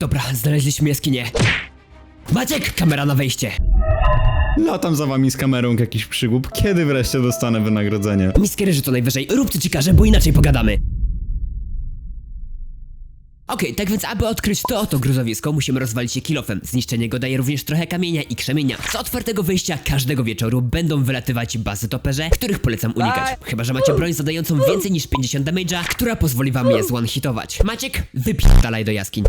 Dobra, znaleźliśmy jaskinię. Maciek, kamera na wejście. Latam za wami z kamerą jak jakiś przygłup. Kiedy wreszcie dostanę wynagrodzenie? Miskę ryżu to najwyżej. Rób co ci każę, bo inaczej pogadamy. Okej, tak więc aby odkryć to oto gruzowisko, musimy rozwalić je kilofem. Zniszczenie go daje również trochę kamienia i krzemienia. Z otwartego wyjścia każdego wieczoru będą wylatywać bazy toperze, których polecam unikać. Chyba, że macie broń zadającą więcej niż 50 damage'a, która pozwoli wam je zone-hitować. Maciek, wypierdalaj do jaskiń.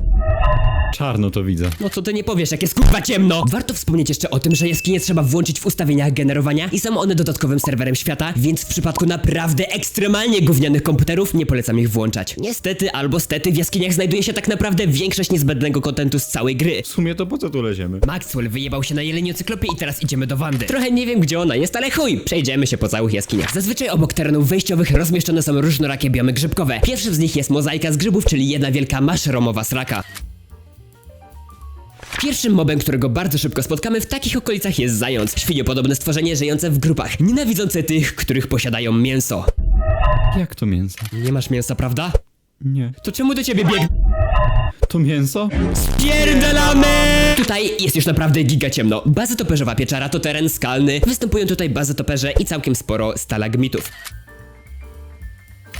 Czarno to widzę. No co ty nie powiesz, jak jest kurwa ciemno! Warto wspomnieć jeszcze o tym, że jaskinie trzeba włączyć w ustawieniach generowania i są one dodatkowym serwerem świata, więc w przypadku naprawdę ekstremalnie gównianych komputerów nie polecam ich włączać. Niestety albo stety w jaskiniach znajduje się tak naprawdę większość niezbędnego kontentu z całej gry. W sumie to po co tu leziemy? Maxwell wyjebał się na jeleniu cyklopie i teraz idziemy do Wandy. Trochę nie wiem gdzie ona jest, ale chuj, przejdziemy się po całych jaskiniach. Zazwyczaj obok terenów wejściowych rozmieszczone są różnorakie biomy grzybkowe. Pierwszy z nich jest mozaika z grzybów, czyli jedna wielka maszromowa sraka. Pierwszym mobem, którego bardzo szybko spotkamy w takich okolicach jest zając. Świniopodobne stworzenie żyjące w grupach, nienawidzące tych, których posiadają mięso. Jak to mięso? Nie masz mięsa, prawda? Nie. To czemu do ciebie bieg... To mięso? Pierdalamy! Tutaj jest już naprawdę giga ciemno. Baza toperzowa pieczara to teren skalny. Występują tutaj bazy toperze i całkiem sporo stalagmitów.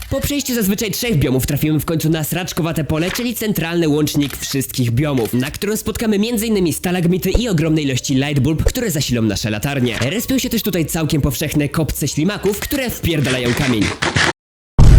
Po przejściu zazwyczaj trzech biomów trafimy w końcu na sraczkowate pole, czyli centralny łącznik wszystkich biomów, na którym spotkamy m.in. stalagmity i ogromne ilości lightbulb, które zasilą nasze latarnie. Respią się też tutaj całkiem powszechne kopce ślimaków, które wpierdalają kamień.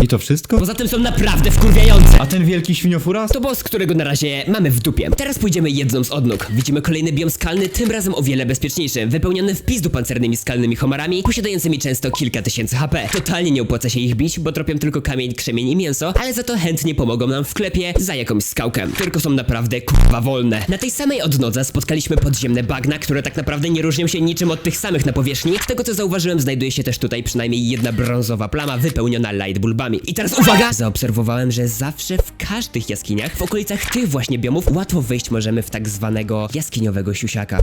I to wszystko? Poza tym są naprawdę wkurwiające. A ten wielki świniofuras? To boss, którego na razie mamy w dupie. Teraz pójdziemy jedną z odnóg. Widzimy kolejny biom skalny, tym razem o wiele bezpieczniejszy, wypełniony w pizdu pancernymi skalnymi homarami, posiadającymi często kilka tysięcy HP. Totalnie nie opłaca się ich bić, bo tropią tylko kamień, krzemień i mięso, ale za to chętnie pomogą nam w klepie za jakąś skałkę. Tylko są naprawdę kurwa wolne. Na tej samej odnodze spotkaliśmy podziemne bagna, które tak naprawdę nie różnią się niczym od tych samych na powierzchni. Z tego co zauważyłem, znajduje się też tutaj przynajmniej jedna brązowa plama wypełniona lightbulbami. I teraz uwaga! Zaobserwowałem, że zawsze w każdych jaskiniach, w okolicach tych właśnie biomów, łatwo wejść możemy w tak zwanego jaskiniowego siusiaka.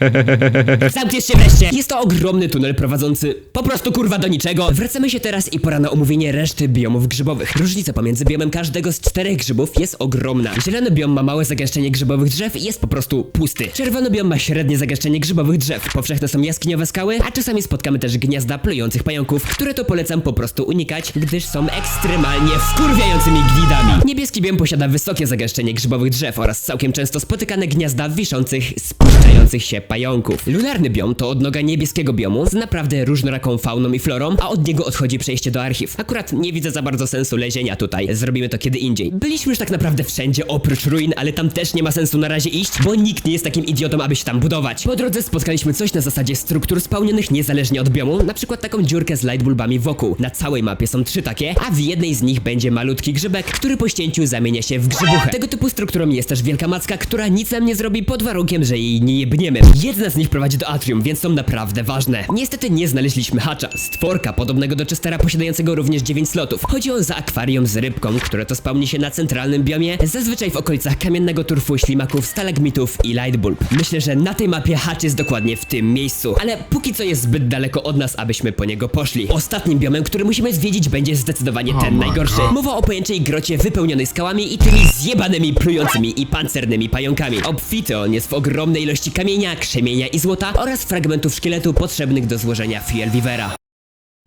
Zamkniesz się wreszcie! Jest to ogromny tunel prowadzący po prostu kurwa do niczego. Wracamy się teraz i pora na omówienie reszty biomów grzybowych. Różnica pomiędzy biomem każdego z czterech grzybów jest ogromna. Zielony biom ma małe zagęszczenie grzybowych drzew i jest po prostu pusty. Czerwony biom ma średnie zagęszczenie grzybowych drzew. Powszechne są jaskiniowe skały, a czasami spotkamy też gniazda plujących pająków, które to polecam po prostu unikać, gdyż są ekstremalnie wkurwiającymi glidami. Niebieski biom posiada wysokie zagęszczenie grzybowych drzew oraz całkiem często spotykane gniazda wiszących, spuszczających się pająków. Lunarny biom to odnoga niebieskiego biomu z naprawdę różnoraką fauną i florą, a od niego odchodzi przejście do archiw. Akurat nie widzę za bardzo sensu lezienia tutaj. Zrobimy to kiedy indziej. Byliśmy już tak naprawdę wszędzie oprócz ruin, ale tam też nie ma sensu na razie iść, bo nikt nie jest takim idiotą, aby się tam budować. Po drodze spotkaliśmy coś na zasadzie struktur spełnionych niezależnie od biomu, na przykład taką dziurkę z lightbulbami wokół. Na całej mapie są trzy takie, a w jednej z nich będzie malutki grzybek, który po ścięciu zamienia się w grzybuchę. Tego typu strukturą jest też wielka macka, która nic nam nie zrobi pod warunkiem, że jej nie jebniemy. Jedna z nich prowadzi do atrium, więc są naprawdę ważne. Niestety nie znaleźliśmy hacza, stworka podobnego do Chestera posiadającego również 9 slotów. Chodzi on za akwarium z rybką, które to spełni się na centralnym biomie, zazwyczaj w okolicach kamiennego turfu, ślimaków, stalagmitów i lightbulb. Myślę, że na tej mapie hacz jest dokładnie w tym miejscu, ale póki co jest zbyt daleko od nas, abyśmy po niego poszli. Ostatnim biomem, który musimy zwiedzić będzie zdecydowanie ten najgorszy. Mowa o pojęczej grocie wypełnionej skałami i tymi zjebanymi, plującymi i pancernymi pająkami. Obfity on jest w ogromnej ilości kamienia, krzemienia i złota oraz fragmentów szkieletu potrzebnych do złożenia Fuel Vivera.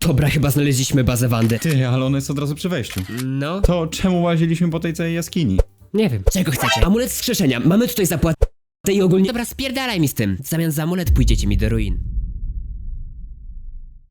Dobra, chyba znaleźliśmy bazę Wandy. Ty, ale ona jest od razu przy wejściu. No, To czemu łaziliśmy po tej całej jaskini? nie wiem. Czego chcecie? Amulet wskrzeszenia. Mamy tutaj zapłatę i ogólnie... Dobra, spierdalaj mi z tym. W zamian za amulet pójdziecie mi do ruin.